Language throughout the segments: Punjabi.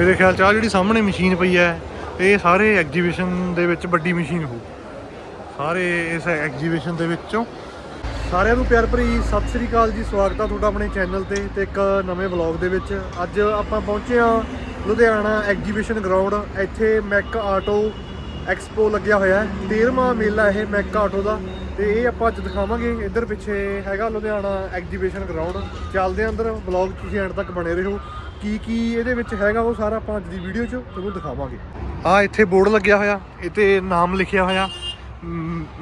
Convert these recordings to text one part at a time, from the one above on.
ਮੇਰੇ ਖਿਆਲ ਚ ਆ ਜਿਹੜੀ ਸਾਹਮਣੇ ਮਸ਼ੀਨ ਪਈ ਹੈ, ਇਹ ਸਾਰੇ ਐਗਜੀਬਿਸ਼ਨ ਦੇ ਵਿੱਚ ਵੱਡੀ ਮਸ਼ੀਨ ਹੋ ਸਾਰੇ ਇਸ ਐਗਜੀਬਿਸ਼ਨ ਦੇ ਵਿੱਚੋਂ। ਸਾਰਿਆਂ ਨੂੰ ਪਿਆਰ ਭਰੀ ਸਤਿ ਸ੍ਰੀ ਅਕਾਲ ਜੀ, ਸਵਾਗਤ ਆ ਤੁਹਾਡਾ ਆਪਣੇ ਚੈਨਲ ਤੇ ਤੇ ਇੱਕ ਨਵੇਂ ਵਲੌਗ ਦੇ ਵਿੱਚ। ਅੱਜ ਆਪਾਂ ਪਹੁੰਚੇ ਆ ਲੁਧਿਆਣਾ ਐਗਜੀਬਿਸ਼ਨ ਗਰਾਊਂਡ ਇੱਥੇ ਮੈਕ ਆਟੋ ਐਕਸਪੋ ਲੱਗਿਆ ਹੋਇਆ ਹੈ। 13ਵਾਂ ਮੇਲਾ ਇਹ ਮੈਕ ਆਟੋ ਦਾ ਤੇ ਇਹ ਆਪਾਂ ਅੱਜ ਦਿਖਾਵਾਂਗੇ। ਇੱਧਰ ਪਿੱਛੇ ਹੈਗਾ ਲੁਧਿਆਣਾ ਐਗਜੀਬਿਸ਼ਨ ਗਰਾਊਂਡ ਚੱਲਦੇ ਆ ਅੰਦਰ ਵਲੌਗ ਤੁਸੀਂ ਐਂਡ ਤੱਕ ਬਣੇ ਰਹੋ। ਕੀ ਕੀ ਇਹਦੇ ਵਿੱਚ ਹੈਗਾ ਉਹ ਸਾਰਾ ਆਪਾਂ ਅੱਜ ਦੀ ਵੀਡੀਓ 'ਚ ਤੁਹਾਨੂੰ ਦਿਖਾਵਾਂਗੇ। ਆ ਇੱਥੇ ਬੋਰਡ ਲੱਗਿਆ ਹੋਇਆ ਇਹ ਤੇ ਨਾਮ ਲਿਖਿਆ ਹੋਇਆ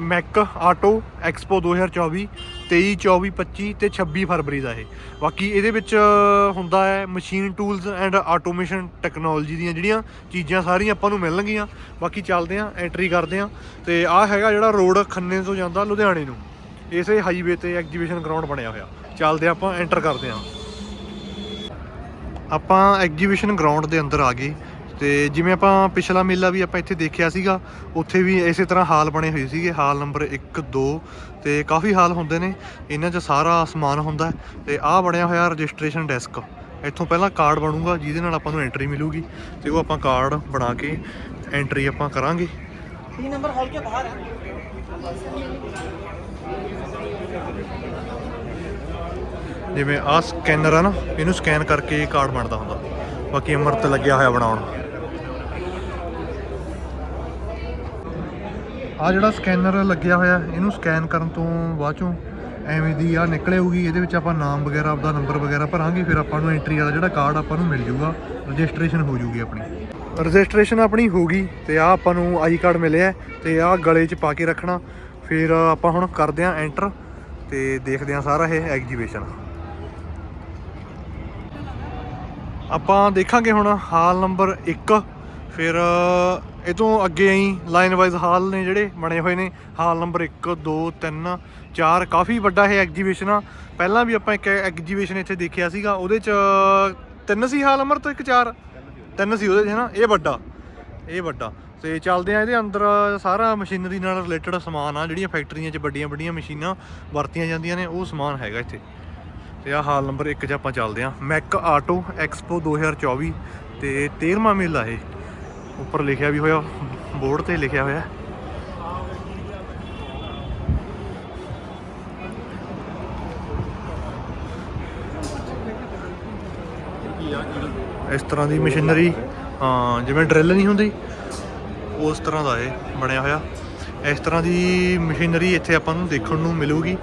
ਮੈਕ ਆਟੋ ਐਕਸਪੋ 2024 23 24 25 ਤੇ 26 ਫਰਵਰੀ ਦਾ ਇਹ। ਬਾਕੀ ਇਹਦੇ ਵਿੱਚ ਹੁੰਦਾ ਹੈ machine tools and automation technology ਦੀਆਂ ਜਿਹੜੀਆਂ ਚੀਜ਼ਾਂ ਸਾਰੀਆਂ ਆਪਾਂ ਨੂੰ ਮਿਲਣਗੀਆਂ ਬਾਕੀ ਚੱਲਦੇ ਆਂ ਐਂਟਰੀ ਕਰਦੇ ਆਂ ਤੇ ਆਹ ਹੈਗਾ ਜਿਹੜਾ ਰੋਡ ਖੰਨੇ ਤੋਂ ਜਾਂਦਾ ਲੁਧਿਆਣੇ ਨੂੰ। ਇਸੇ ਹਾਈਵੇ ਤੇ ਐਗਜੀਬਿਸ਼ਨ ਗਰਾਊਂਡ ਬਣਿਆ ਹੋਇਆ। ਚੱਲਦੇ ਆਂ ਆਪਾਂ ਐਂਟਰ ਕਰਦੇ ਆਂ ਆਪਾਂ ਐਗਜੀਬਿਸ਼ਨ ਗਰਾਊਂਡ ਦੇ ਅੰਦਰ ਆ ਗਏ ਤੇ ਜਿਵੇਂ ਆਪਾਂ ਪਿਛਲਾ ਮੇਲਾ ਵੀ ਆਪਾਂ ਇੱਥੇ ਦੇਖਿਆ ਸੀਗਾ, ਉੱਥੇ ਵੀ ਇਸੇ ਤਰ੍ਹਾਂ ਹਾਲ ਬਣੇ ਹੋਏ ਸੀਗੇ। ਹਾਲ ਨੰਬਰ 1 2 ਤੇ ਕਾਫੀ ਹਾਲ ਹੁੰਦੇ ਨੇ। ਇਹਨਾਂ 'ਚ ਸਾਰਾ ਸਮਾਨ ਹੁੰਦਾ ਤੇ ਆਹ ਬਣਿਆ ਹੋਇਆ ਰਜਿਸਟ੍ਰੇਸ਼ਨ ਡੈਸਕ ਇੱਥੋਂ ਪਹਿਲਾਂ ਕਾਰਡ ਬਣੂਗਾ, ਜਿਹਦੇ ਨਾਲ ਆਪਾਂ ਨੂੰ ਐਂਟਰੀ ਮਿਲੂਗੀ ਤੇ ਉਹ ਆਪਾਂ ਕਾਰਡ ਬਣਾ ਕੇ ਐਂਟਰੀ ਆਪਾਂ ਕਰਾਂਗੇ। 3 ਨੰਬਰ ਹਾਲ ਕੇ ਬਾਹਰ ਹੈ? ਜਿਵੇਂ ਆਹ ਸਕੈਨਰ ਆ ਨਾ, ਇਹਨੂੰ ਸਕੈਨ ਕਰਕੇ ਕਾਰਡ ਬਣਦਾ ਹੁੰਦਾ। ਬਾਕੀ ਅਮਰਤ ਲੱਗਿਆ ਹੋਇਆ ਬਣਾਉਣ। ਆ ਜਿਹੜਾ ਸਕੈਨਰ ਲੱਗਿਆ ਹੋਇਆ, ਇਹਨੂੰ ਸਕੈਨ ਕਰਨ ਤੋਂ ਬਾਅਦ ਚੋਂ ਐਵੇਂ ਦੀ ਆ ਨਿਕਲੇਗੀ, ਇਹਦੇ ਵਿੱਚ ਆਪਾਂ ਨਾਮ ਵਗੈਰਾ, ਆਪਦਾ ਨੰਬਰ ਵਗੈਰਾ ਭਰਾਂਗੇ, ਫਿਰ ਆਪਾਂ ਨੂੰ ਐਂਟਰੀ ਵਾਲਾ ਜਿਹੜਾ ਕਾਰਡ ਆਪਾਂ ਨੂੰ ਮਿਲ ਜੂਗਾ, ਰਜਿਸਟ੍ਰੇਸ਼ਨ ਹੋ ਜੂਗੀ ਆਪਣੀ। ਰਜਿਸਟ੍ਰੇਸ਼ਨ ਆਪਣੀ ਹੋ ਗਈ, ਤੇ ਆ ਆਪਾਂ ਨੂੰ ਆਈ ਕਾਰਡ ਮਿਲਿਆ, ਤੇ ਆ ਗਲੇ 'ਚ ਪਾ ਕੇ ਰੱਖਣਾ। ਫਿਰ ਆਪਾਂ ਹੁਣ ਕਰਦੇ ਆਂ ਐਂਟਰ ਤੇ ਦੇਖਦੇ ਆਂ ਸਾਰਾ ਇਹ ਐਗਜੀਬਿਸ਼ਨ ਆਪਾਂ ਦੇਖਾਂਗੇ ਹੁਣ ਹਾਲ ਨੰਬਰ 1 ਫਿਰ ਇਹ ਤੋਂ ਅੱਗੇ ਆਈ ਲਾਈਨ ਵਾਈਜ਼ ਹਾਲ ਨੇ ਜਿਹੜੇ ਬਣੇ ਹੋਏ ਨੇ। ਹਾਲ ਨੰਬਰ 1 2 3 4 ਕਾਫੀ ਵੱਡਾ ਇਹ ਐਗਜੀਬਿਸ਼ਨ ਆ। ਪਹਿਲਾਂ ਵੀ ਆਪਾਂ ਇੱਕ ਐਗਜੀਬਿਸ਼ਨ ਇੱਥੇ ਦੇਖਿਆ ਸੀਗਾ, ਉਹਦੇ ਚ ਤਿੰਨ ਸੀ ਹਾਲ ਨੰਬਰ ਤੋਂ ਇੱਕ ਚਾਰ? ਤਿੰਨ ਸੀ ਉਹਦੇ 'ਚ, ਹਨਾ? ਇਹ ਵੱਡਾ ਇਹ ਵੱਡਾ। ਤੇ ਚੱਲਦੇ ਆ ਇਹਦੇ ਅੰਦਰ, ਸਾਰਾ ਮਸ਼ੀਨਰੀ ਨਾਲ ਰਿਲੇਟਡ ਸਮਾਨ ਆ, ਜਿਹੜੀਆਂ ਫੈਕਟਰੀਆਂ 'ਚ ਵੱਡੀਆਂ ਵੱਡੀਆਂ ਮਸ਼ੀਨਾਂ ਵਰਤੀਆਂ ਜਾਂਦੀਆਂ ਨੇ, ਉਹ ਸਮਾਨ ਹੈਗਾ ਇੱਥੇ। ਤੇ ਆ ਹਾਲ ਨੰਬਰ 1 'ਚ ਆਪਾਂ ਚੱਲਦੇ ਆ ਮੈਕ ਆਟੋ ਐਕਸਪੋ 2024 ਤੇ 13ਵਾਂ ਮੇਲਾ ਇਹ। ਉੱਪਰ ਲਿਖਿਆ ਵੀ ਹੋਇਆ, ਬੋਰਡ ਤੇ ਲਿਖਿਆ ਹੋਇਆ। ਇਸ ਤਰ੍ਹਾਂ ਦੀ ਮਸ਼ੀਨਰੀ, ਹਾਂ, ਜਿਵੇਂ ਡਰਿੱਲ ਨਹੀਂ ਹੁੰਦੀ, ਉਸ ਤਰ੍ਹਾਂ ਦਾ ਇਹ ਬਣਿਆ ਹੋਇਆ। ਇਸ ਤਰ੍ਹਾਂ ਦੀ ਮਸ਼ੀਨਰੀ ਇੱਥੇ ਆਪਾਂ ਨੂੰ ਦੇਖਣ ਨੂੰ ਮਿਲੂਗੀ।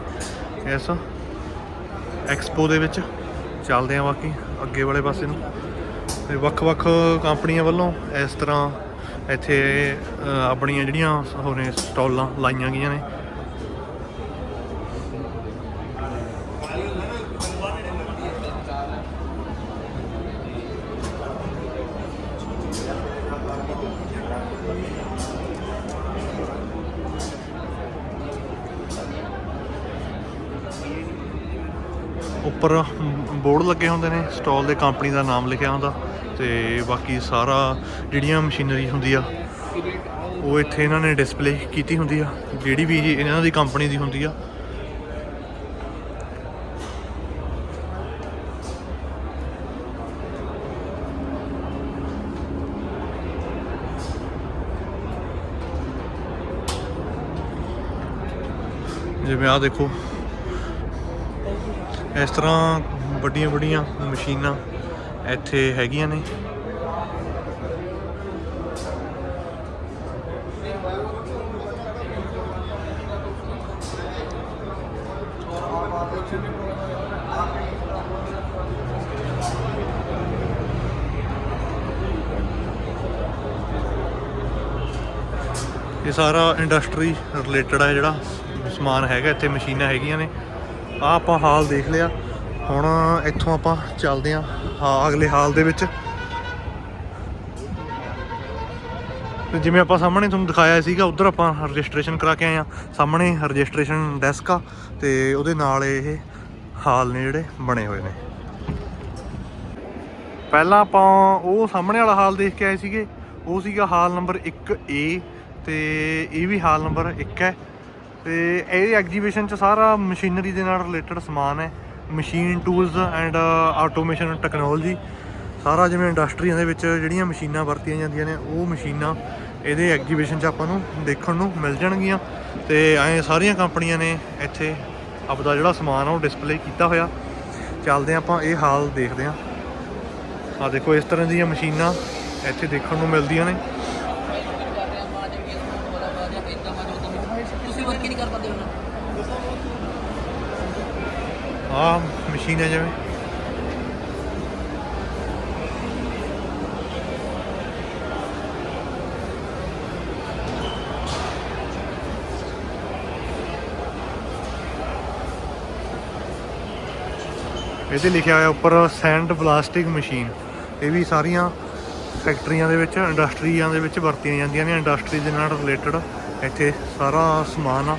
ਇਸ ਐਕਸਪੋ ਦੇ ਵਿੱਚ ਚੱਲਦੇ ਆ ਬਾਕੀ ਅੱਗੇ ਵਾਲੇ ਪਾਸੇ ਨੂੰ। ਤੇ ਵੱਖ-ਵੱਖ ਕੰਪਨੀਆਂ ਵੱਲੋਂ ਇਸ ਤਰ੍ਹਾਂ ਇੱਥੇ ਆਪਣੀਆਂ ਜਿਹੜੀਆਂ ਹੋਣੇ ਨੇ ਸਟਾਲਾਂ ਲਾਈਆਂ ਗਈਆਂ ਨੇ। ਉੱਪਰ ਬੋਰਡ ਲੱਗੇ ਹੁੰਦੇ ਨੇ, ਸਟਾਲ ਦੇ ਕੰਪਨੀ ਦਾ ਨਾਮ ਲਿਖਿਆ ਹੁੰਦਾ ਤੇ ਬਾਕੀ ਸਾਰਾ ਜਿਹੜੀਆਂ ਮਸ਼ੀਨਰੀ ਹੁੰਦੀ ਆ, ਉਹ ਇੱਥੇ ਇਹਨਾਂ ਨੇ ਡਿਸਪਲੇ ਕੀਤੀ ਹੁੰਦੀ ਆ, ਜਿਹੜੀ ਵੀ ਇਹਨਾਂ ਦੀ ਕੰਪਨੀ ਦੀ ਹੁੰਦੀ ਆ। ਜਿਵੇਂ ਆ ਦੇਖੋ ਇਸ ਤਰ੍ਹਾਂ ਵੱਡੀਆਂ ਵੱਡੀਆਂ ਮਸ਼ੀਨਾਂ ਇੱਥੇ ਹੈਗੀਆਂ ਨੇ। ਇਹ ਸਾਰਾ ਇੰਡਸਟਰੀ ਰਿਲੇਟਡ ਹੈ ਜਿਹੜਾ ਸਮਾਨ ਹੈਗਾ, ਇੱਥੇ ਮਸ਼ੀਨਾਂ ਹੈਗੀਆਂ ਨੇ। ਆ ਆਪਾਂ ਹਾਲ ਦੇਖ ਲਿਆ। ਹੁਣ ਇੱਥੋਂ ਆਪਾਂ ਚੱਲਦੇ ਆਂ ਹਾਂ ਅਗਲੇ ਹਾਲ ਦੇ ਵਿੱਚ। ਤੇ ਜਿਵੇਂ ਆਪਾਂ ਸਾਹਮਣੇ ਤੁਹਾਨੂੰ ਦਿਖਾਇਆ ਸੀਗਾ, ਉਧਰ ਆਪਾਂ ਰਜਿਸਟ੍ਰੇਸ਼ਨ ਕਰਾ ਕੇ ਆਏ ਆ ਸਾਹਮਣੇ ਰਜਿਸਟ੍ਰੇਸ਼ਨ ਡੈਸਕ ਆ ਤੇ ਉਹਦੇ ਨਾਲ ਇਹ ਹਾਲ ਨੇ ਜਿਹੜੇ ਬਣੇ ਹੋਏ ਨੇ। ਪਹਿਲਾਂ ਆਪਾਂ ਉਹ ਸਾਹਮਣੇ ਵਾਲਾ ਹਾਲ ਦੇਖ ਕੇ ਆਏ ਸੀਗੇ। ਉਹ ਸੀਗਾ ਹਾਲ ਨੰਬਰ 1A ਤੇ ਇਹ ਵੀ ਹਾਲ ਨੰਬਰ 1 ਹੈ। ਤੇ ਇਹ ਐਗਜੀਬਿਸ਼ਨ ਚ ਸਾਰਾ ਮਸ਼ੀਨਰੀ ਦੇ ਨਾਲ ਰਿਲੇਟਡ ਸਮਾਨ ਹੈ। Machine tools and automation technology ਸਾਰਾ ਜਿਵੇਂ ਇੰਡਸਟਰੀਆਂ ਦੇ ਵਿੱਚ ਜਿਹੜੀਆਂ ਮਸ਼ੀਨਾਂ ਵਰਤੀਆਂ ਜਾਂਦੀਆਂ ਨੇ, ਉਹ ਮਸ਼ੀਨਾਂ ਇਹਦੇ ਐਗਜੀਬਿਸ਼ਨ 'ਚ ਆਪਾਂ ਨੂੰ ਦੇਖਣ ਨੂੰ ਮਿਲ ਜਾਣਗੀਆਂ। ਤੇ ਐਂ ਸਾਰੀਆਂ ਕੰਪਨੀਆਂ ਨੇ ਇੱਥੇ ਆਪਦਾ ਜਿਹੜਾ ਸਮਾਨ ਆ ਉਹ ਡਿਸਪਲੇ ਕੀਤਾ ਹੋਇਆ। ਚੱਲਦੇ ਹਾਂ ਆਪਾਂ, ਇਹ ਹਾਲ ਦੇਖਦੇ ਹਾਂ। ਆ ਦੇਖੋ, ਇਸ ਤਰ੍ਹਾਂ ਦੀਆਂ ਮਸ਼ੀਨਾਂ ਇੱਥੇ ਦੇਖਣ ਨੂੰ ਮਿਲਦੀਆਂ ਨੇ ਤੁਸੀਂ ਵਰਕ ਹੀ ਨਹੀਂ ਕਰ ਪਾਉਂਦੇ ਉਹਨਾਂ ਆ ਮਸ਼ੀਨ ਹੈ ਜਿਵੇਂ। ਇਹਦੇ ਲਿਖਿਆ ਹੋਇਆ ਉੱਪਰ ਸੈਂਡ ਪਲਾਸਟਿਕ ਮਸ਼ੀਨ। ਇਹ ਵੀ ਸਾਰੀਆਂ ਫੈਕਟਰੀਆਂ ਦੇ ਵਿੱਚ, ਇੰਡਸਟਰੀਆਂ ਦੇ ਵਿੱਚ ਵਰਤੀਆਂ ਜਾਂਦੀਆਂ ਨੇ। ਇੰਡਸਟਰੀ ਦੇ ਨਾਲ ਰਿਲੇਟਡ ਇੱਥੇ ਸਾਰਾ ਸਮਾਨ ਆ।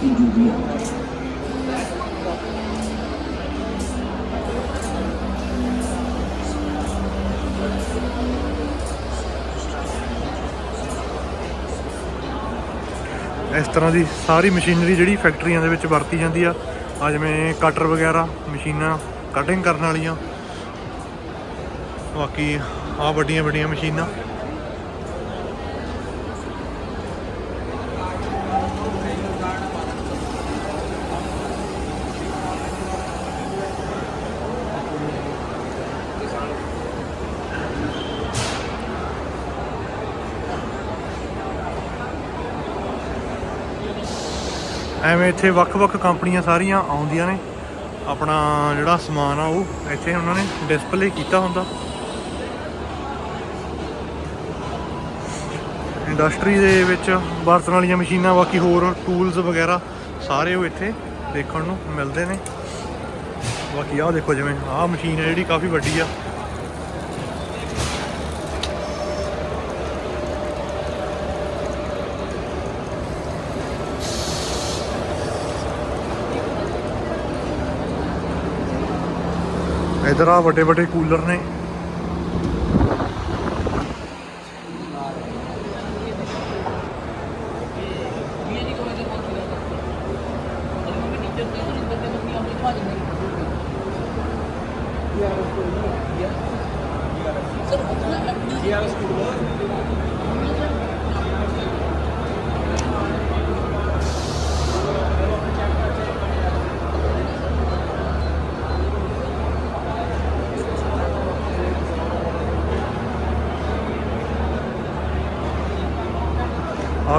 ਇਸ ਤਰ੍ਹਾਂ ਦੀ ਸਾਰੀ ਮਸ਼ੀਨਰੀ ਜਿਹੜੀ ਫੈਕਟਰੀਆਂ ਦੇ ਵਿੱਚ ਵਰਤੀ ਜਾਂਦੀ ਆ ਆ ਜਿਵੇਂ ਕਟਰ ਵਗੈਰਾ, ਮਸ਼ੀਨਾਂ ਕਟਿੰਗ ਕਰਨ ਵਾਲੀਆਂ। ਬਾਕੀ ਆ ਵੱਡੀਆਂ ਵੱਡੀਆਂ ਮਸ਼ੀਨਾਂ। ਐਵੇਂ ਇੱਥੇ ਵੱਖ-ਵੱਖ ਕੰਪਨੀਆਂ ਸਾਰੀਆਂ ਆਉਂਦੀਆਂ ਨੇ। ਆਪਣਾ ਜਿਹੜਾ ਸਮਾਨ ਆ ਉਹ ਇੱਥੇ ਉਹਨਾਂ ਨੇ ਡਿਸਪਲੇ ਕੀਤਾ ਹੁੰਦਾ। ਇੰਡਸਟਰੀ ਦੇ ਵਿੱਚ ਵਰਤਣ ਵਾਲੀਆਂ ਮਸ਼ੀਨਾਂ, ਬਾਕੀ ਹੋਰ ਟੂਲਸ ਵਗੈਰਾ ਸਾਰੇ ਉਹ ਇੱਥੇ ਦੇਖਣ ਨੂੰ ਮਿਲਦੇ ਨੇ। ਬਾਕੀ ਆਹ ਦੇਖੋ ਜਿਵੇਂ ਆਹ ਮਸ਼ੀਨ ਹੈ ਜਿਹੜੀ ਕਾਫੀ ਵੱਡੀ ਆ। ਇਧਰ ਆ ਵੱਡੇ ਵੱਡੇ ਕੂਲਰ ਨੇ।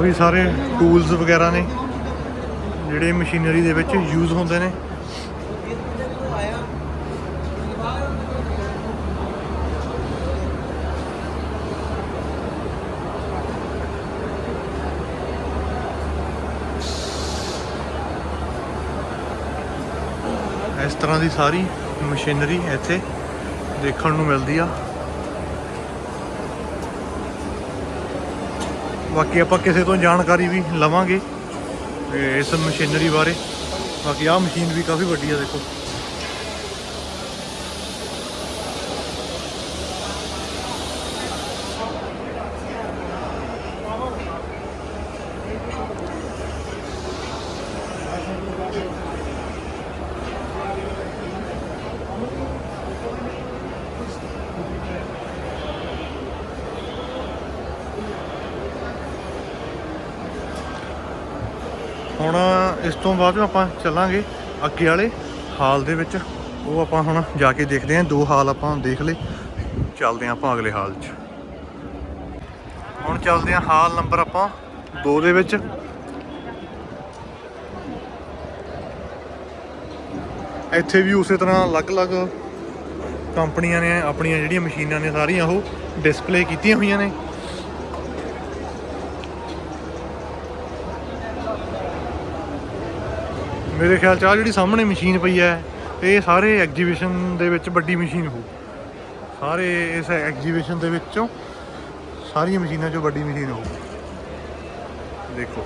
ਆ ਵੀ ਸਾਰੇ ਟੂਲਸ ਵਗੈਰਾ ਨੇ, ਜਿਹੜੇ ਮਸ਼ੀਨਰੀ ਦੇ ਵਿੱਚ ਯੂਜ਼ ਹੁੰਦੇ ਨੇ। ਇਸ ਤਰ੍ਹਾਂ ਦੀ ਸਾਰੀ ਮਸ਼ੀਨਰੀ ਇੱਥੇ ਦੇਖਣ ਨੂੰ ਮਿਲਦੀ ਆ। ਬਾਕੀ ਆਪਾਂ ਕਿਸੇ ਤੋਂ ਜਾਣਕਾਰੀ ਵੀ ਲਵਾਂਗੇ ਇਸ ਮਸ਼ੀਨਰੀ ਬਾਰੇ। ਬਾਕੀ ਆਹ ਮਸ਼ੀਨ ਵੀ ਕਾਫੀ ਵੱਡੀ ਆ ਦੇਖੋ ਹੁਣ ਇਸ ਤੋਂ ਬਾਅਦ ਆਪਾਂ ਚੱਲਾਂਗੇ ਅੱਗੇ ਵਾਲੇ ਹਾਲ ਦੇ ਵਿੱਚ। ਉਹ ਆਪਾਂ ਹੁਣ ਜਾ ਕੇ ਦੇਖਦੇ ਹਾਂ। ਦੋ ਹਾਲ ਆਪਾਂ ਦੇਖ ਲਏ। ਚੱਲਦੇ ਹਾਂ ਆਪਾਂ ਅਗਲੇ ਹਾਲ 'ਚ। ਹੁਣ ਚੱਲਦੇ ਹਾਂ ਹਾਲ ਨੰਬਰ ਆਪਾਂ 2 ਦੇ ਵਿੱਚ। ਇੱਥੇ ਵੀ ਉਸੇ ਤਰ੍ਹਾਂ ਅਲੱਗ-ਅਲੱਗ ਕੰਪਨੀਆਂ ਨੇ, ਆਪਣੀਆਂ ਜਿਹੜੀਆਂ ਮਸ਼ੀਨਾਂ ਨੇ ਸਾਰੀਆਂ, ਉਹ ਡਿਸਪਲੇ ਕੀਤੀਆਂ ਹੋਈਆਂ ਨੇ। ਮੇਰੇ ਖਿਆਲ ਚ ਆ ਜਿਹੜੀ ਸਾਹਮਣੇ ਮਸ਼ੀਨ ਪਈ ਹੈ, ਇਹ ਸਾਰੇ ਐਗਜੀਬਿਸ਼ਨ ਦੇ ਵਿੱਚ ਵੱਡੀ ਮਸ਼ੀਨ ਹੋ ਸਾਰੇ ਇਸ ਐਗਜੀਬਿਸ਼ਨ ਦੇ ਵਿੱਚੋਂ ਸਾਰੀਆਂ ਮਸ਼ੀਨਾਂ ਚੋਂ ਵੱਡੀ ਮਸ਼ੀਨ ਹੋ ਦੇਖੋ।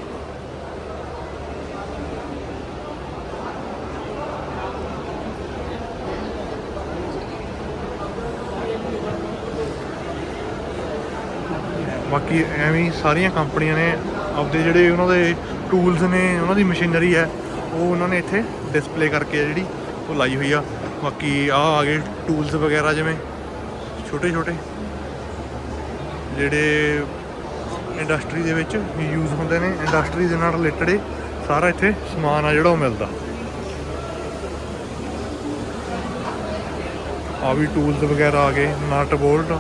ਬਾਕੀ ਐਵੇਂ ਸਾਰੀਆਂ ਕੰਪਨੀਆਂ ਨੇ, ਆਪਦੇ ਜਿਹੜੇ ਉਹਨਾਂ ਦੇ ਟੂਲਸ ਨੇ, ਉਹਨਾਂ ਦੀ ਮਸ਼ੀਨਰੀ ਹੈ ਉਹ ਉਹਨਾਂ ਨੇ ਇੱਥੇ ਡਿਸਪਲੇ ਕਰਕੇ ਆ ਜਿਹੜੀ ਉਹ ਲਾਈ ਹੋਈ ਆ। ਬਾਕੀ ਆ ਆ ਗਏ ਟੂਲਸ ਵਗੈਰਾ ਜਿਵੇਂ ਛੋਟੇ ਛੋਟੇ, ਜਿਹੜੇ ਇੰਡਸਟਰੀ ਦੇ ਵਿੱਚ ਯੂਜ਼ ਹੁੰਦੇ ਨੇ। ਇੰਡਸਟਰੀ ਦੇ ਨਾਲ ਰਿਲੇਟਡ ਸਾਰਾ ਇੱਥੇ ਸਮਾਨ ਆ ਜਿਹੜਾ ਉਹ ਮਿਲਦਾ। ਆ ਵੀ ਟੂਲਸ ਵਗੈਰਾ ਆ ਗਏ ਨਟ ਬੋਲਟ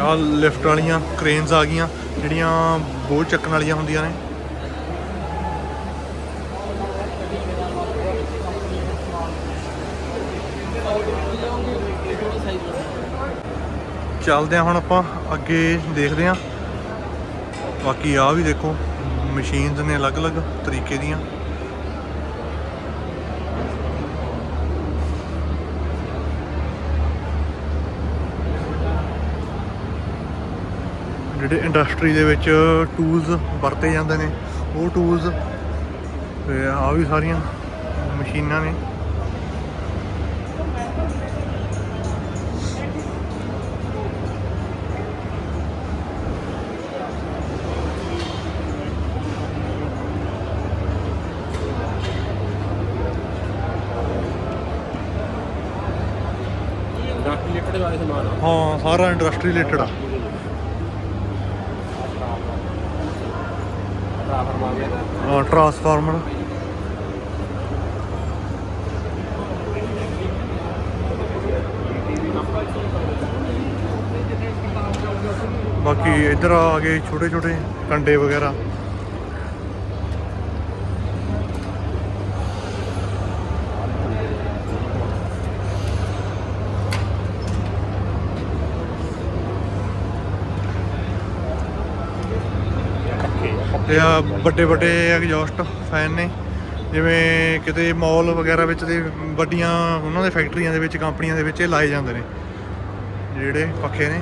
ਆ ਲਿਫਟ ਵਾਲੀਆਂ ਕ੍ਰੇਨਸ ਆ ਗਈਆਂ। ਜਿਹੜੀਆਂ ਬੋਝ ਚੱਕਣ ਵਾਲੀਆਂ ਹੁੰਦੀਆਂ ਨੇ। ਚੱਲਦੇ ਆ ਹੁਣ ਆਪਾਂ, ਅੱਗੇ ਦੇਖਦੇ ਆ ਬਾਕੀ ਆ ਵੀ ਦੇਖੋ, ਮਸ਼ੀਨਸ ਨੇ ਅਲੱਗ-ਅਲੱਗ ਤਰੀਕੇ ਦੀਆਂ। ਜਿਹੜੇ ਇੰਡਸਟਰੀ ਦੇ ਵਿੱਚ ਟੂਲਸ ਵਰਤੇ ਜਾਂਦੇ ਨੇ। ਉਹ ਟੂਲਸ ਤੇ ਆ ਵੀ ਸਾਰੀਆਂ ਮਸ਼ੀਨਾਂ ਨੇ। ਹਾਂ ਸਾਰਾ ਇੰਡਸਟਰੀ ਰਿਲੇਟਡ ਆ ਟਰਾਫਰ ਆ ਗਿਆ ਹਾਂ ਟਰਾਂਸਫਾਰਮਰ ਬਾਕੀ ਇੱਧਰ ਆ ਗਏ ਛੋਟੇ ਛੋਟੇ ਕੰਡੇ ਵਗੈਰਾ। ਤੇ ਆ ਵੱਡੇ ਵੱਡੇ ਐਗਜ਼ੌਸਟ ਫੈਨ ਨੇ। ਜਿਵੇਂ ਕਿਤੇ ਮਾਲ ਵਗੈਰਾ ਵਿੱਚ ਤੇ ਵੱਡੀਆਂ ਉਹਨਾਂ ਦੇ ਫੈਕਟਰੀਆਂ ਦੇ ਵਿੱਚ ਕੰਪਨੀਆਂ ਦੇ ਵਿੱਚ ਇਹ ਲਾਏ ਜਾਂਦੇ ਨੇ। ਜਿਹੜੇ ਪੱਖੇ ਨੇ।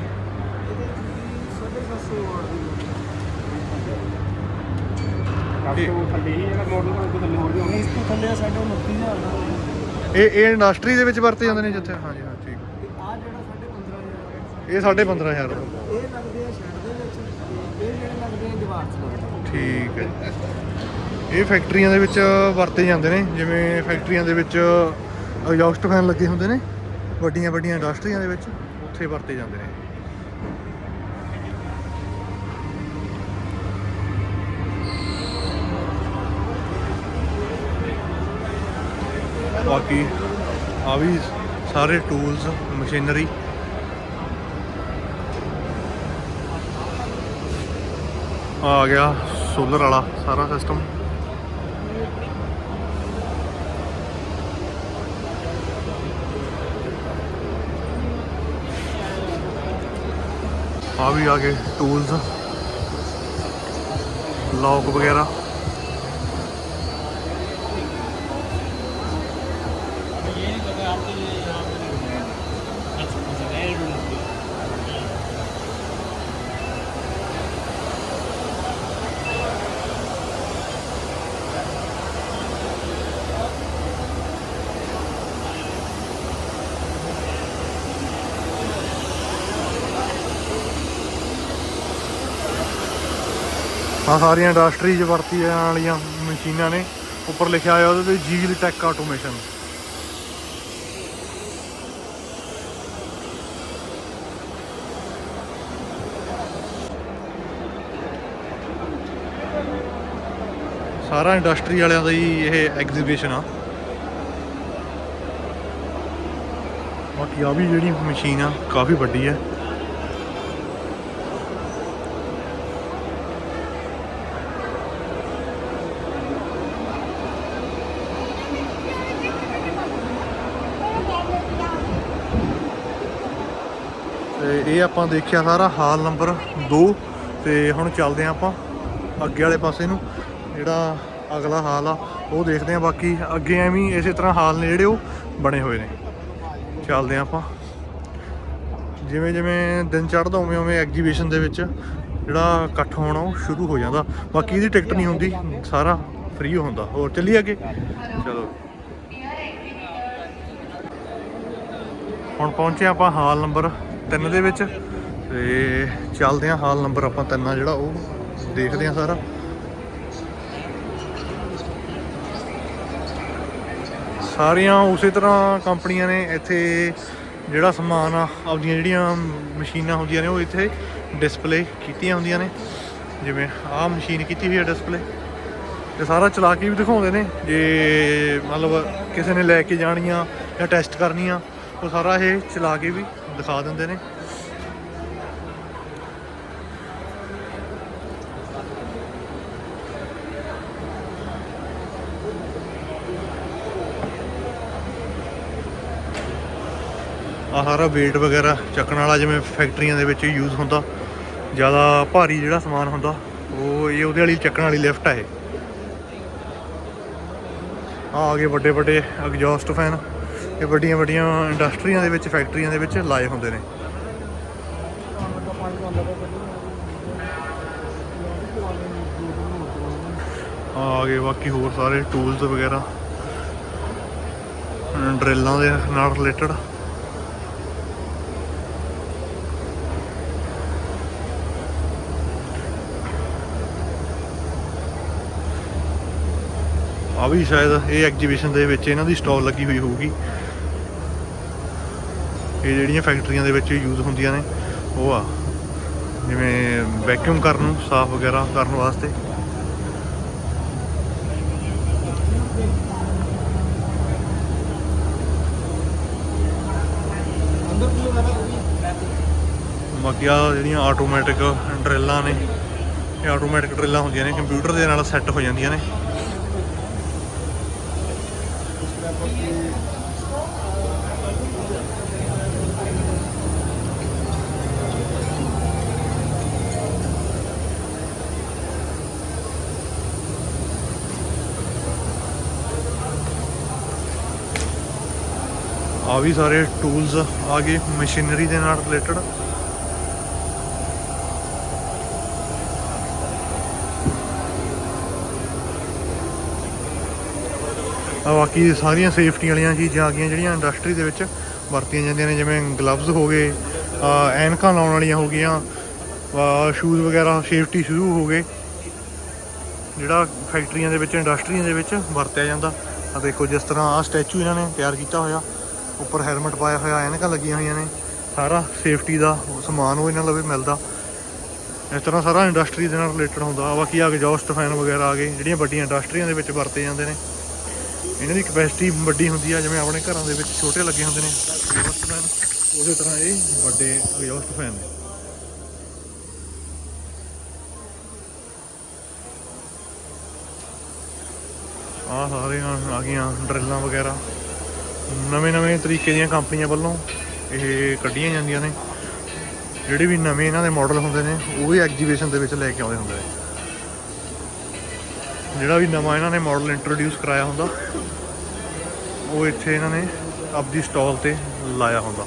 ਕਾਫੀ ਉਹ ਥੱਲੇ ਹੀ ਜਿਹੜਾ ਮਾਡਲ ਤੋਂ ਥੱਲੇ ਹੋਰ ਵੀ ਹੋਣੀ ਇਸ ਤੋਂ ਥੱਲੇ ਸਾਡੇ 29000 ਦਾ ਇਹ ਇਹ ਇੰਡਸਟਰੀ ਦੇ ਵਿੱਚ ਵਰਤੇ ਜਾਂਦੇ ਨੇ ਜਿੱਥੇ। ਹਾਂਜੀ ਹਾਂ ਠੀਕ। ਆ ਜਿਹੜਾ ਸਾਡੇ 15000 ਇਹ 15500 ਦਾ। ਇਹ ਲੱਗਦੇ ਆ ਸ਼ੈਡ ਦੇ ਵਿੱਚ। ਇਹ ਜਿਹੜੇ ਲੱਗਦੇ ਆ ਦੀਵਾਰ 'ਚ ਲੱਗਦੇ ਠੀਕ ਹੈ ਇਹ ਫੈਕਟਰੀਆਂ ਦੇ ਵਿੱਚ ਵਰਤੇ ਜਾਂਦੇ ਨੇ, ਜਿਵੇਂ ਫੈਕਟਰੀਆਂ ਦੇ ਵਿੱਚ ਐਗਜ਼ੌਸਟ ਫੈਨ ਲੱਗੇ ਹੁੰਦੇ ਨੇ, ਵੱਡੀਆਂ ਵੱਡੀਆਂ ਇੰਡਸਟਰੀਆਂ ਦੇ ਵਿੱਚ ਉੱਥੇ ਵਰਤੇ ਜਾਂਦੇ ਨੇ। ਬਾਕੀ ਆ ਵੀ ਸਾਰੇ ਟੂਲਸ, ਮਸ਼ੀਨਰੀ। ਆ ਗਿਆ ਸੋਲਰ ਵਾਲਾ ਸਾਰਾ ਸਿਸਟਮ ਆ ਵੀ ਆ ਗਏ ਟੂਲਸ ਲੌਕ ਵਗੈਰਾ ਆ ਸਾਰੀਆਂ ਇੰਡਸਟਰੀ 'ਚ ਵਰਤੀਆਂ ਵਾਲੀਆਂ ਮਸ਼ੀਨਾਂ ਨੇ। ਉੱਪਰ ਲਿਖਿਆ ਹੋਇਆ ਉਹਦੇ ਤੇ ਜੀਲ ਟੈਕ ਆਟੋਮੇਸ਼ਨ ਸਾਰਾ ਇੰਡਸਟਰੀ ਵਾਲਿਆਂ ਦਾ ਹੀ ਇਹ ਐਗਜ਼ੀਬਿਸ਼ਨ ਆ। ਬਾਕੀ ਆ ਵੀ ਜਿਹੜੀ ਮਸ਼ੀਨ ਆ, ਕਾਫੀ ਵੱਡੀ ਹੈ ਤੇ ਇਹ ਆਪਾਂ ਦੇਖਿਆ ਸਾਰਾ ਹਾਲ ਨੰਬਰ 2 ਤੇ ਹੁਣ ਚੱਲਦੇ ਹਾਂ ਆਪਾਂ ਅੱਗੇ ਵਾਲੇ ਪਾਸੇ ਨੂੰ। ਜਿਹੜਾ ਅਗਲਾ ਹਾਲ ਆ, ਉਹ ਦੇਖਦੇ ਹਾਂ, ਬਾਕੀ ਅੱਗੇ ਐਵੇਂ ਇਸੇ ਤਰ੍ਹਾਂ ਹਾਲ ਨੇ ਜਿਹੜੇ ਉਹ ਬਣੇ ਹੋਏ ਨੇ। ਚੱਲਦੇ ਹਾਂ ਆਪਾਂ। ਜਿਵੇਂ ਜਿਵੇਂ ਦਿਨ ਚੜ੍ਹਦਾ, ਉਵੇਂ ਉਵੇਂ ਐਗਜੀਬਿਸ਼ਨ ਦੇ ਵਿੱਚ ਜਿਹੜਾ ਇਕੱਠ ਹੋਣਾ, ਉਹ ਸ਼ੁਰੂ ਹੋ ਜਾਂਦਾ। ਬਾਕੀ ਇਹਦੀ ਟਿਕਟ ਨਹੀਂ ਹੁੰਦੀ, ਸਾਰਾ ਫ੍ਰੀ ਹੁੰਦਾ। ਹੋਰ ਚੱਲੀਏ ਅੱਗੇ? ਚਲੋ। ਹੁਣ ਪਹੁੰਚੇ ਆਪਾਂ ਹਾਲ ਨੰਬਰ 3 ਦੇ ਵਿੱਚ। ਤੇ ਚੱਲਦੇ ਆ ਹਾਲ ਨੰਬਰ ਆਪਾਂ ਤਿੰਨ ਆ ਜਿਹੜਾ ਉਹ ਦੇਖਦੇ ਆ ਸਾਰਾ। ਸਾਰੀਆਂ ਉਸੇ ਤਰ੍ਹਾਂ ਕੰਪਨੀਆਂ ਨੇ ਇੱਥੇ ਜਿਹੜਾ ਸਮਾਨ ਆ, ਆਪਣੀਆਂ ਜਿਹੜੀਆਂ ਮਸ਼ੀਨਾਂ ਹੁੰਦੀਆਂ ਨੇ, ਉਹ ਇੱਥੇ ਡਿਸਪਲੇ ਕੀਤੀਆਂ ਹੁੰਦੀਆਂ ਨੇ। ਜਿਵੇਂ ਆਹ ਮਸ਼ੀਨ ਕੀਤੀ ਹੋਈ ਹੈ ਡਿਸਪਲੇ ਤੇ ਸਾਰਾ ਚਲਾ ਕੇ ਵੀ ਦਿਖਾਉਂਦੇ ਨੇ, ਜੇ ਮਤਲਬ ਕਿਸੇ ਨੇ ਲੈ ਕੇ ਜਾਣੀਆਂ ਜਾਂ ਟੈਸਟ ਕਰਨੀਆਂ, ਉਹ ਸਾਰਾ ਇਹ ਚਲਾ ਕੇ ਵੀ ਦਿਖਾ ਦਿੰਦੇ ਨੇ। ਆਹ ਸਾਰਾ weight ਵਗੈਰਾ ਚੱਕਣ ਵਾਲਾ ਜਿਵੇਂ ਫੈਕਟਰੀਆਂ ਦੇ ਵਿੱਚ ਯੂਜ਼ ਹੁੰਦਾ, ਜ਼ਿਆਦਾ ਭਾਰੀ ਜਿਹੜਾ ਸਮਾਨ ਹੁੰਦਾ, ਉਹ ਇਹ ਉਹਦੇ ਵਾਲੀ ਚੱਕਣ ਵਾਲੀ ਲਿਫਟ ਆ ਇਹ। ਆਹ ਆ ਗਏ ਵੱਡੇ ਵੱਡੇ ਐਗਜ਼ੌਸਟ ਫੈਨ ਇਹ ਵੱਡੀਆਂ ਵੱਡੀਆਂ ਇੰਡਸਟਰੀਆਂ ਦੇ ਵਿੱਚ, ਫੈਕਟਰੀਆਂ ਦੇ ਵਿੱਚ ਲਾਏ ਹੁੰਦੇ ਨੇ। ਆ ਗਏ ਬਾਕੀ ਹੋਰ ਸਾਰੇ ਟੂਲਸ ਵਗੈਰਾ। ਡਰਿੱਲਾਂ ਦੇ ਨਾਲ ਰਿਲੇਟਡ ਆ ਵੀ ਸ਼ਾਇਦ ਇਹ ਐਗਜੀਬਿਸ਼ਨ ਦੇ ਵਿੱਚ ਇਹਨਾਂ ਦੀ ਸਟਾਲ ਲੱਗੀ ਹੋਈ ਹੋਊਗੀ। ਇਹ ਜਿਹੜੀਆਂ ਫੈਕਟਰੀਆਂ ਦੇ ਵਿੱਚ ਯੂਜ਼ ਹੁੰਦੀਆਂ ਨੇ, ਉਹ ਆ। ਜਿਵੇਂ ਵੈਕਿਊਮ ਕਰਨ ਨੂੰ, ਸਾਫ਼ ਵਗੈਰਾ ਕਰਨ ਵਾਸਤੇ। ਅੰਦਰ ਬਾਕੀ ਆ ਜਿਹੜੀਆਂ ਆਟੋਮੈਟਿਕ ਡਰਿੱਲਾਂ ਨੇ, ਇਹ ਆਟੋਮੈਟਿਕ ਡਰਿੱਲਾਂ ਹੁੰਦੀਆਂ ਨੇ ਕੰਪਿਊਟਰ ਦੇ ਨਾਲ ਸੈੱਟ ਹੋ ਜਾਂਦੀਆਂ ਨੇ। ਵੀ ਸਾਰੇ ਟੂਲਸ ਆ ਗਏ ਮਸ਼ੀਨਰੀ ਦੇ ਨਾਲ ਰਿਲੇਟਡ ਆ ਬਾਕੀ ਸਾਰੀਆਂ ਸੇਫਟੀ ਵਾਲੀਆਂ ਚੀਜ਼ਾਂ ਆ ਗਈਆਂ ਜਿਹੜੀਆਂ ਇੰਡਸਟਰੀ ਦੇ ਵਿੱਚ ਵਰਤੀਆਂ ਜਾਂਦੀਆਂ ਨੇ, ਜਿਵੇਂ ਗਲਵਜ਼ ਹੋ ਗਏ ਐਨਕਾਂ ਲਾਉਣ ਵਾਲੀਆਂ ਹੋ ਗਈਆਂ ਸ਼ੂਜ਼ ਵਗੈਰਾ ਸੇਫਟੀ ਸ਼ੁਰੂ ਹੋ ਗਏ, ਜਿਹੜਾ ਫੈਕਟਰੀਆਂ ਦੇ ਵਿੱਚ ਇੰਡਸਟਰੀਆਂ ਦੇ ਵਿੱਚ ਵਰਤਿਆ ਜਾਂਦਾ। ਆ ਦੇਖੋ ਜਿਸ ਤਰ੍ਹਾਂ ਆ ਸਟੈਚੂ ਇਹਨਾਂ ਨੇ ਤਿਆਰ ਕੀਤਾ ਹੋਇਆ। ਉੱਪਰ ਹੈਲਮਟ ਪਾਇਆ ਹੋਇਆ, ਐਨਕਾਂ ਲੱਗੀਆਂ ਹੋਈਆਂ ਨੇ। ਸਾਰਾ ਸੇਫਟੀ ਦਾ ਸਮਾਨ ਉਹ ਇਹਨਾਂ ਲਵੇ ਮਿਲਦਾ। ਇਸ ਤਰ੍ਹਾਂ ਸਾਰਾ ਇੰਡਸਟਰੀ ਦੇ ਨਾਲ ਰਿਲੇਟਡ ਹੁੰਦਾ। ਆ ਬਾਕੀ ਆ ਐਗਜ਼ੌਸਟ ਫੈਨ ਵਗੈਰਾ ਆ ਗਏ, ਜਿਹੜੀਆਂ ਵੱਡੀਆਂ ਇੰਡਸਟਰੀਆਂ ਦੇ ਵਿੱਚ ਵਰਤੇ ਜਾਂਦੇ ਨੇ। ਇਹਨਾਂ ਦੀ ਕਪੈਸਿਟੀ ਵੱਡੀ ਹੁੰਦੀ ਆ, ਜਿਵੇਂ ਆਪਣੇ ਘਰਾਂ ਦੇ ਵਿੱਚ ਛੋਟੇ ਲੱਗੇ ਹੁੰਦੇ ਨੇ। ਐਗਜ਼ੌਸਟ ਫੈਨ ਉਸੇ ਤਰ੍ਹਾਂ ਇਹ ਵੱਡੇ ਐਗਜ਼ੌਸਟ ਫੈਨ ਨੇ। ਆ ਸਾਰੇ ਆ ਆ ਗਈਆਂ, ਡਰਿੱਲਾਂ ਵਗੈਰਾ। ਨਵੇਂ ਨਵੇਂ ਤਰੀਕੇ ਦੀਆਂ ਕੰਪਨੀਆਂ ਵੱਲੋਂ ਇਹ ਕੱਢੀਆਂ ਜਾਂਦੀਆਂ ਨੇ। ਜਿਹੜੇ ਵੀ ਨਵੇਂ ਇਹਨਾਂ ਦੇ ਮਾਡਲ ਹੁੰਦੇ ਨੇ, ਉਹ ਵੀ ਐਗਜੀਬਿਸ਼ਨ ਦੇ ਵਿੱਚ ਲੈ ਕੇ ਆਉਂਦੇ ਹੁੰਦੇ ਨੇ। ਜਿਹੜਾ ਵੀ ਨਵਾਂ ਇਹਨਾਂ ਨੇ ਮਾਡਲ ਇੰਟਰੋਡਿਊਸ ਕਰਾਇਆ ਹੁੰਦਾ, ਉਹ ਇੱਥੇ ਇਹਨਾਂ ਨੇ ਆਪਦੀ ਸਟਾਲ ਤੇ ਲਾਇਆ ਹੁੰਦਾ।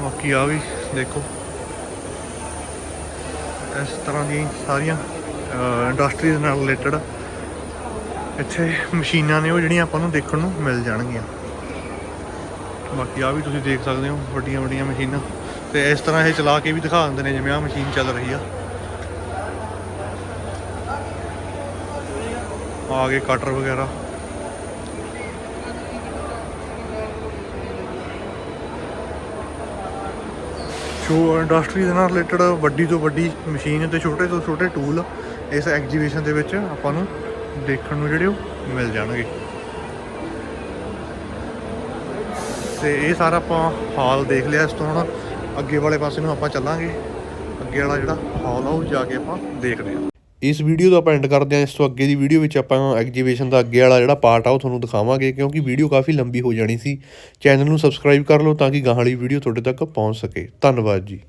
ਬਾਕੀ ਆ ਵੀ ਦੇਖੋ। ਇਸ ਤਰ੍ਹਾਂ ਦੀਆਂ ਸਾਰੀਆਂ ਇੰਡਸਟਰੀਜ਼ ਨਾਲ ਰਿਲੇਟਡ ਇੱਥੇ ਮਸ਼ੀਨਾਂ ਨੇ ਉਹ ਜਿਹੜੀਆਂ ਆਪਾਂ ਨੂੰ ਦੇਖਣ ਨੂੰ ਮਿਲ ਜਾਣਗੀਆਂ। ਬਾਕੀ ਆ ਵੀ ਤੁਸੀਂ ਦੇਖ ਸਕਦੇ ਹੋ, ਵੱਡੀਆਂ ਵੱਡੀਆਂ ਮਸ਼ੀਨਾਂ। ਤੇ ਇਸ ਤਰ੍ਹਾਂ ਇਹ ਚਲਾ ਕੇ ਵੀ ਦਿਖਾ ਦਿੰਦੇ ਨੇ ਜਿਵੇਂ ਆ ਮਸ਼ੀਨ ਚੱਲ ਰਹੀ ਆ। ਆ ਗਏ ਕਟਰ ਵਗੈਰਾ। ਸ਼ੋ ਇੰਡਸਟਰੀ ਦੇ ਨਾਲ ਰਿਲੇਟਡ ਵੱਡੀ ਤੋਂ ਵੱਡੀ ਮਸ਼ੀਨ ਤੇ ਛੋਟੇ ਤੋਂ ਛੋਟੇ ਟੂਲ ਇਸ ਐਗਜੀਬਿਸ਼ਨ ਦੇ ਵਿੱਚ ਆਪਾਂ ਨੂੰ ਦੇਖਣ ਨੂੰ ਜਿਹੜੇ ਉਹ ਮਿਲ ਜਾਣਗੇ। ਤੇ ਇਹ ਸਾਰਾ ਆਪਾਂ ਹਾਲ ਦੇਖ ਲਿਆ ਇਸ ਤੋਂ ਹੁਣ। ਅੱਗੇ ਵਾਲੇ ਪਾਸੇ ਨੂੰ ਆਪਾਂ ਚੱਲਾਂਗੇ। ਅੱਗੇ ਵਾਲਾ ਜਿਹੜਾ ਹਾਲ ਆ, ਉਹ ਜਾ ਕੇ ਆਪਾਂ ਦੇਖਦੇ ਹਾਂ। ਇਸ ਵੀਡੀਓ ਦਾ ਆਪਾਂ ਐਂਡ ਕਰਦੇ ਹਾਂ। ਇਸ ਤੋਂ ਅੱਗੇ ਦੀ ਵੀਡੀਓ ਵਿੱਚ ਆਪਾਂ ਐਗਜੀਬਿਸ਼ਨ ਦਾ ਅੱਗੇ ਵਾਲਾ ਜਿਹੜਾ ਪਾਰਟ ਆ, ਉਹ ਤੁਹਾਨੂੰ ਦਿਖਾਵਾਂਗੇ। ਕਿਉਂਕਿ ਵੀਡੀਓ ਕਾਫੀ ਲੰਬੀ ਹੋ ਜਾਣੀ ਸੀ। ਚੈਨਲ ਨੂੰ ਸਬਸਕ੍ਰਾਈਬ ਕਰ ਲਓ ਤਾਂ ਕਿ ਗਾਹਾਂ ਵਾਲੀ ਵੀਡੀਓ ਤੁਹਾਡੇ ਤੱਕ ਪਹੁੰਚ ਸਕੇ। ਧੰਨਵਾਦ ਜੀ।